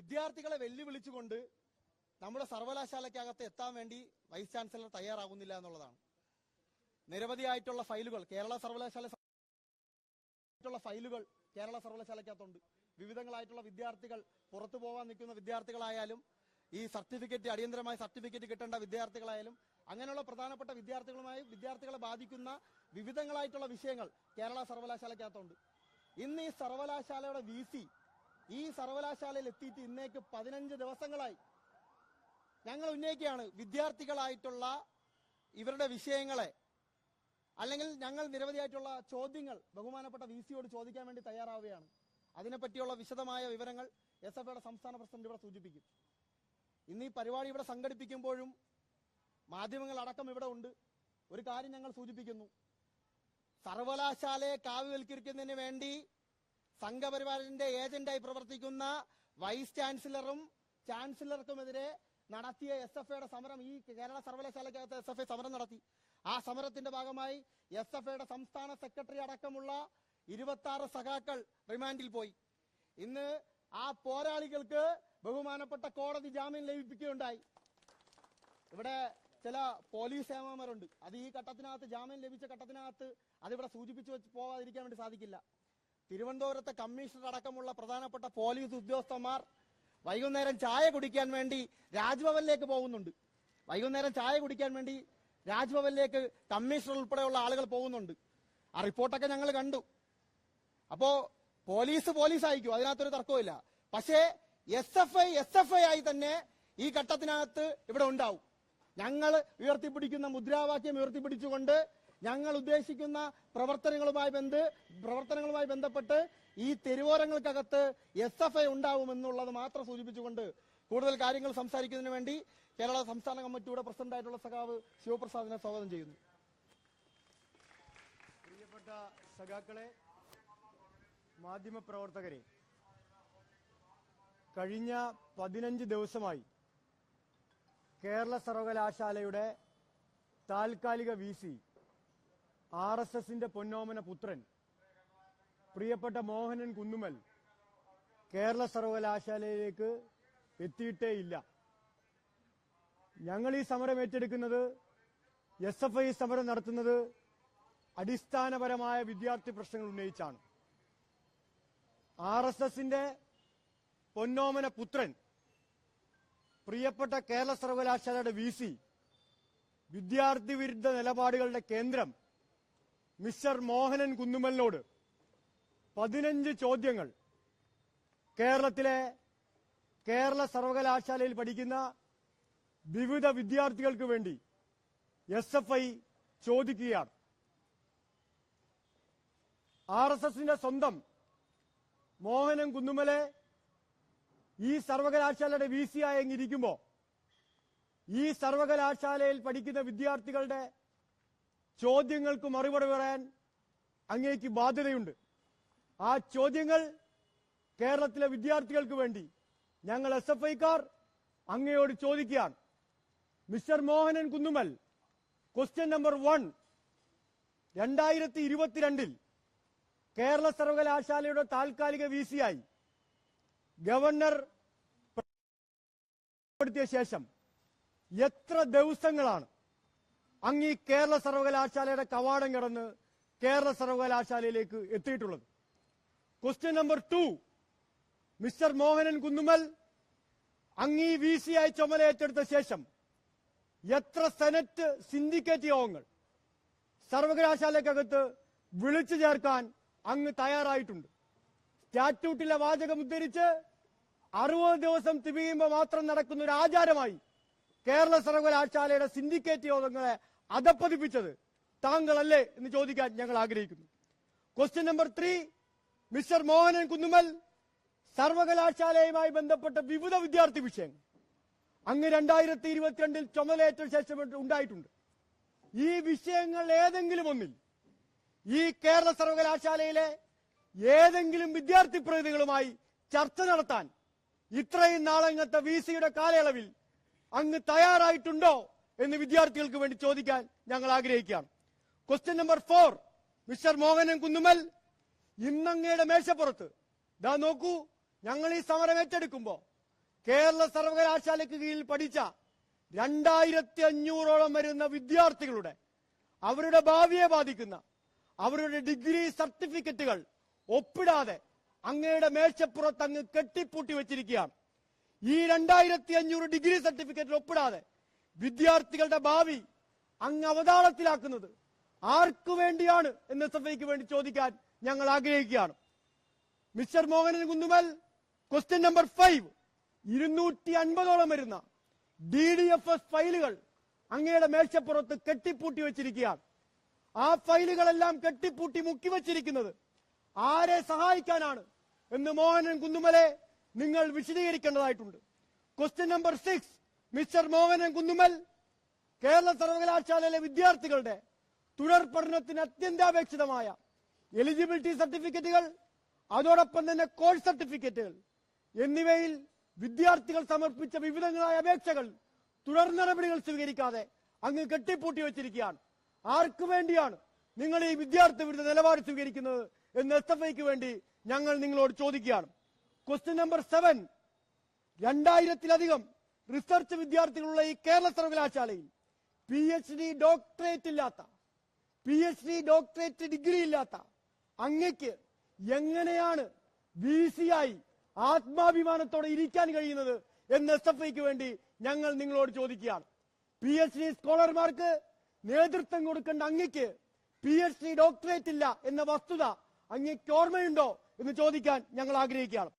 വിദ്യാർത്ഥികളെ വെല്ലുവിളിച്ചുകൊണ്ട് നമ്മുടെ സർവകലാശാലയ്ക്കകത്ത് എത്താൻ വേണ്ടി വൈസ് ചാൻസലർ തയ്യാറാകുന്നില്ല എന്നുള്ളതാണ്. നിരവധിയായിട്ടുള്ള ഫയലുകൾ കേരള സർവകലാശാല ഫയലുകൾ കേരള സർവകലാശാലയ്ക്കകത്തുണ്ട്. വിവിധങ്ങളായിട്ടുള്ള വിദ്യാർത്ഥികൾ പുറത്തു പോകാൻ നിൽക്കുന്ന വിദ്യാർത്ഥികളായാലും ഈ സർട്ടിഫിക്കറ്റ് അടിയന്തരമായി സർട്ടിഫിക്കറ്റ് കിട്ടേണ്ട വിദ്യാർത്ഥികളായാലും അങ്ങനെയുള്ള പ്രധാനപ്പെട്ട വിദ്യാർത്ഥികളുമായി വിദ്യാർത്ഥികളെ ബാധിക്കുന്ന വിവിധങ്ങളായിട്ടുള്ള വിഷയങ്ങൾ കേരള സർവകലാശാലയ്ക്കകത്തുണ്ട്. ഇന്ന് ഈ സർവകലാശാലയുടെ വി ഈ സർവകലാശാലയിൽ എത്തിയിട്ട് ഇന്നേക്ക് പതിനഞ്ച് ദിവസങ്ങളായി. ഞങ്ങൾ ഉന്നയിക്കുകയാണ് വിദ്യാർത്ഥികളായിട്ടുള്ള ഇവരുടെ വിഷയങ്ങളെ അല്ലെങ്കിൽ ഞങ്ങൾ നിരവധിയായിട്ടുള്ള ചോദ്യങ്ങൾ ബഹുമാനപ്പെട്ട വി സിയോട് ചോദിക്കാൻ വേണ്ടി തയ്യാറാവുകയാണ്. അതിനെപ്പറ്റിയുള്ള വിശദമായ വിവരങ്ങൾ എസ് എഫ് ഐയുടെ സംസ്ഥാന പ്രസിഡന്റ് ഇവിടെ സൂചിപ്പിക്കും. ഇന്ന് ഈ പരിപാടി ഇവിടെ സംഘടിപ്പിക്കുമ്പോഴും മാധ്യമങ്ങൾ അടക്കം ഇവിടെ ഉണ്ട്. ഒരു കാര്യം ഞങ്ങൾ സൂചിപ്പിക്കുന്നു. സർവകലാശാലയെ കാവ്യവൽക്കരിക്കുന്നതിന് വേണ്ടി സംഘപരിവാരത്തിന്റെ ഏജന്റായി പ്രവർത്തിക്കുന്ന വൈസ് ചാൻസലറും ചാൻസലർക്കുമെതിരെ നടത്തിയ എസ് എഫ് ഐയുടെ സമരം ഈ കേരള സർവകലാശാലയ്ക്കകത്ത് എസ് എഫ് ഐ സമരം നടത്തി. ആ സമരത്തിന്റെ ഭാഗമായി എസ് എഫ് ഐയുടെ സംസ്ഥാന സെക്രട്ടറി അടക്കമുള്ള ഇരുപത്തി സഖാക്കൾ റിമാൻഡിൽ പോയി. ഇന്ന് ആ പോരാളികൾക്ക് ബഹുമാനപ്പെട്ട കോടതി ജാമ്യം ലഭിപ്പിക്കുകയുണ്ടായി. ഇവിടെ ചില പോലീസ് സേവന്മാരുണ്ട് അത് ഈ ഘട്ടത്തിനകത്ത് ജാമ്യം ലഭിച്ച ഘട്ടത്തിനകത്ത് അതിവിടെ സൂചിപ്പിച്ചു വെച്ച് പോവാതിരിക്കാൻ വേണ്ടി സാധിക്കില്ല. തിരുവനന്തപുരത്തെ കമ്മീഷണർ അടക്കമുള്ള പ്രധാനപ്പെട്ട പോലീസ് ഉദ്യോഗസ്ഥന്മാർ വൈകുന്നേരം ചായ കുടിക്കാൻ വേണ്ടി രാജ്ഭവനിലേക്ക് പോകുന്നുണ്ട്. വൈകുന്നേരം ചായ കുടിക്കാൻ വേണ്ടി രാജ്ഭവനിലേക്ക് കമ്മീഷണർ ഉൾപ്പെടെയുള്ള ആളുകൾ പോകുന്നുണ്ട്. ആ റിപ്പോർട്ടൊക്കെ ഞങ്ങൾ കണ്ടു. അപ്പോ പോലീസ് പോലീസ് ആയിരിക്കും അതിനകത്തൊരു തർക്കമില്ല പക്ഷേ S F I S F I ആയി തന്നെ ഈ ഘട്ടത്തിനകത്ത് ഇവിടെ ഉണ്ടാവും. ഞങ്ങൾ ഉയർത്തിപ്പിടിക്കുന്ന മുദ്രാവാക്യം ഉയർത്തിപ്പിടിച്ചുകൊണ്ട് ഞങ്ങൾ ഉദ്ദേശിക്കുന്ന പ്രവർത്തനങ്ങളുമായി ബന്ധ പ്രവർത്തനങ്ങളുമായി ബന്ധപ്പെട്ട് ഈ തെരുവോരങ്ങൾക്കകത്ത് എസ് എഫ് ഐ ഉണ്ടാവുമെന്നുള്ളത് മാത്രം സൂചിപ്പിച്ചുകൊണ്ട് കൂടുതൽ കാര്യങ്ങൾ സംസാരിക്കുന്നതിന് വേണ്ടി കേരള സംസ്ഥാന കമ്മിറ്റിയുടെ പ്രസിഡന്റായിട്ടുള്ള സഖാവ് ശിവപ്രസാദിനെ സ്വാഗതം ചെയ്യുന്നു. പ്രിയപ്പെട്ട സഖാക്കളെ മാധ്യമപ്രവർത്തകരെ കഴിഞ്ഞ പതിനഞ്ച് ദിവസമായി കേരള സർവകലാശാലയുടെ താൽക്കാലിക വി സി ആർ എസ് എസിന്റെ പൊന്നോമന പുത്രൻ പ്രിയപ്പെട്ട മോഹനൻ കുന്നുമൽ കേരള സർവകലാശാലയിലേക്ക് എത്തിയിട്ടേ ഇല്ല. ഞങ്ങൾ ഈ സമരം ഏറ്റെടുക്കുന്നത് എസ് എഫ് ഐ സമരം നടത്തുന്നത് അടിസ്ഥാനപരമായ വിദ്യാർത്ഥി പ്രശ്നങ്ങൾ ഉന്നയിച്ചാണ്. ആർ എസ് എസിന്റെ പൊന്നോമന പുത്രൻ പ്രിയപ്പെട്ട കേരള സർവകലാശാലയുടെ വി സി വിദ്യാർത്ഥി വിരുദ്ധ നിലപാടുകളുടെ കേന്ദ്രം മിസ്റ്റർ മോഹനൻ കുന്നുമലിനോട് പതിനഞ്ച് ചോദ്യങ്ങൾ. കേരളത്തിലെ കേരള സർവകലാശാലയിൽ പഠിക്കുന്ന വിവിധ വിദ്യാർത്ഥികൾക്ക് വേണ്ടി എസ് എഫ് ഐ ചോദിക്കുകയാണ്. ആർ എസ് എസിന്റെ സ്വന്തം മോഹനൻ കുന്നുമലെ ഈ സർവകലാശാലയുടെ വി സി ആയെങ്കിരിക്കുമ്പോ ഈ സർവകലാശാലയിൽ പഠിക്കുന്ന വിദ്യാർത്ഥികളുടെ ചോദ്യങ്ങൾക്ക് മറുപടി പറയാൻ അങ്ങേക്ക് ബാധ്യതയുണ്ട്. ആ ചോദ്യങ്ങൾ കേരളത്തിലെ വിദ്യാർത്ഥികൾക്ക് വേണ്ടി ഞങ്ങൾ എസ് എഫ് ഐക്കാർ അങ്ങയോട് ചോദിക്കുകയാണ്. Mister Mohanan Kunnummal question number one രണ്ടായിരത്തി ഇരുപത്തിരണ്ടിൽ കേരള സർവകലാശാലയുടെ താൽക്കാലിക വി സി ആയി ഗവർണർ ശേഷം എത്ര ദിവസങ്ങളാണ് അങ്ങ് ഈ കേരള സർവകലാശാലയുടെ കവാടം കടന്ന് കേരള സർവകലാശാലയിലേക്ക് എത്തിയിട്ടുള്ളത്. Question number two mister Mohanan Kunnummal അങ്ങ് ഈ വി സി ആയി ഏറ്റെടുത്ത ശേഷം എത്ര സെനറ്റ് സിൻഡിക്കേറ്റ് യോഗങ്ങൾ സർവകലാശാലയ്ക്കകത്ത് വിളിച്ചു ചേർക്കാൻ അങ്ങ് തയ്യാറായിട്ടുണ്ട്. സ്റ്റാറ്റ്യൂട്ടിലെ വാചകം ഉദ്ധരിച്ച് അറുപത് ദിവസം തികയുമ്പോൾ മാത്രം നടക്കുന്ന ഒരു ആചാരമായി കേരള സർവകലാശാലയുടെ സിൻഡിക്കേറ്റ് യോഗങ്ങളെ അധപ്പതിപ്പിച്ചത് താങ്കളല്ലേ എന്ന് ചോദിക്കാൻ ഞങ്ങൾ ആഗ്രഹിക്കുന്നു. Question number three mister Mohanan Kunnummal സർവകലാശാലയുമായി ബന്ധപ്പെട്ട വിവിധ വിദ്യാർത്ഥി വിഷയങ്ങൾ. അങ്ങ് രണ്ടായിരത്തി ഇരുപത്തിരണ്ടിൽ ചുമതലയേറ്റ ശേഷം ഉണ്ടായിട്ടുണ്ട്. ഈ വിഷയങ്ങൾ ഏതെങ്കിലും ഒന്നിൽ ഈ കേരള സർവകലാശാലയിലെ ഏതെങ്കിലും വിദ്യാർത്ഥി പ്രതിനിധികളുമായി ചർച്ച നടത്താൻ ഇത്രയും നാളങ്ങത്തെ വി സിയുടെ കാലയളവിൽ അങ്ങ് തയ്യാറായിട്ടുണ്ടോ? എന്ന് വിദ്യാർത്ഥികൾക്ക് വേണ്ടി ചോദിക്കാൻ ഞങ്ങൾ ആഗ്രഹിക്കുകയാണ്. Question number four mister Mohanan Kunnummal ഇന്നങ്ങയുടെ മേശപ്പുറത്ത്. ദാ നോക്കൂ ഞങ്ങൾ ഈ സമരം ഏറ്റെടുക്കുമ്പോൾ കേരള സർവകലാശാലയ്ക്ക് കീഴിൽ പഠിച്ച രണ്ടായിരത്തി അഞ്ഞൂറോളം വരുന്ന വിദ്യാർത്ഥികളുടെ അവരുടെ ഭാവിയെ ബാധിക്കുന്ന അവരുടെ ഡിഗ്രി സർട്ടിഫിക്കറ്റുകൾ ഒപ്പിടാതെ അങ്ങയുടെ മേശപ്പുറത്ത് അങ്ങ് കെട്ടിപ്പൂട്ടി വെച്ചിരിക്കുകയാണ്. ഈ രണ്ടായിരത്തി അഞ്ഞൂറ് ഡിഗ്രി സർട്ടിഫിക്കറ്റിൽ ഒപ്പിടാതെ വിദ്യാർത്ഥികളുടെ ഭാവി അങ്ങ് അവതാളത്തിലാക്കുന്നത് ആർക്കു വേണ്ടിയാണ് എന്ന് എസ് എഫ് ഐക്ക് വേണ്ടി ചോദിക്കാൻ ഞങ്ങൾ ആഗ്രഹിക്കുകയാണ്. Mister Mohanan Kunnummal question number five. ഇരുന്നൂറ്റി അൻപതോളം വരുന്ന ഡി ഡി എഫ് എസ് ഫയലുകൾ അങ്ങയുടെ മേശപ്പുറത്ത് കെട്ടിപ്പൂട്ടി വെച്ചിരിക്കുകയാണ്. ആ ഫയലുകളെല്ലാം കെട്ടിപ്പൂട്ടി മുക്കി വച്ചിരിക്കുന്നത് ആരെ സഹായിക്കാനാണ് എന്ന് മോഹനൻ കുന്നുമലെ നിങ്ങൾ വിശദീകരിക്കേണ്ടതായിട്ടുണ്ട്. Question number six. Mister Mohanan Kunnummal Kerala സർവകലാശാലയിലെ വിദ്യാർത്ഥികളുടെ തുടർ പഠനത്തിന് അത്യന്താപേക്ഷിതമായ എലിജിബിലിറ്റി സർട്ടിഫിക്കറ്റുകൾ അതോടൊപ്പം തന്നെ കോഴ്സ് സർട്ടിഫിക്കറ്റുകൾ എന്നിവയിൽ വിദ്യാർത്ഥികൾ സമർപ്പിച്ച വിവിധങ്ങളായ അപേക്ഷകൾ തുടർ നടപടികൾ സ്വീകരിക്കാതെ അങ്ങ് കെട്ടിപ്പൂട്ടി വെച്ചിരിക്കുകയാണ്. ആർക്കു വേണ്ടിയാണ് നിങ്ങൾ ഈ വിദ്യാർത്ഥി വിരുദ്ധ നിലപാട് സ്വീകരിക്കുന്നത് എന്ന് എസ് എഫ് ഐക്ക് വേണ്ടി ഞങ്ങൾ നിങ്ങളോട് ചോദിക്കുകയാണ്. ക്വസ്റ്റ്യൻ നമ്പർ സെവൻ രണ്ടായിരത്തിലധികം റിസർച്ച് വിദ്യാർത്ഥികളുള്ള ഈ കേരള സർവകലാശാലയിൽ പി എച്ച് ഡി ഡോക്ടറേറ്റ് ഇല്ലാത്ത P H D doctorate degree ഇല്ലാത്ത അങ്ങക്ക് എങ്ങനെയാണ് ബി സി ആയി ആത്മാഭിമാനത്തോടെ ഇരിക്കാൻ കഴിയുന്നത് എന്ന് എസ് എഫ് ഐക്ക് വേണ്ടി ഞങ്ങൾ നിങ്ങളോട് ചോദിക്കുകയാണ്. പി എച്ച് ഡി സ്കോളർമാർക്ക് നേതൃത്വം കൊടുക്കേണ്ട അങ്ങക്ക് പി എച്ച് ഡി ഡോക്ടറേറ്റ് ഇല്ല എന്ന വസ്തുത അങ്ങയ്ക്ക് ഓർമ്മയുണ്ടോ എന്ന് ചോദിക്കാൻ ഞങ്ങൾ ആഗ്രഹിക്കുകയാണ്.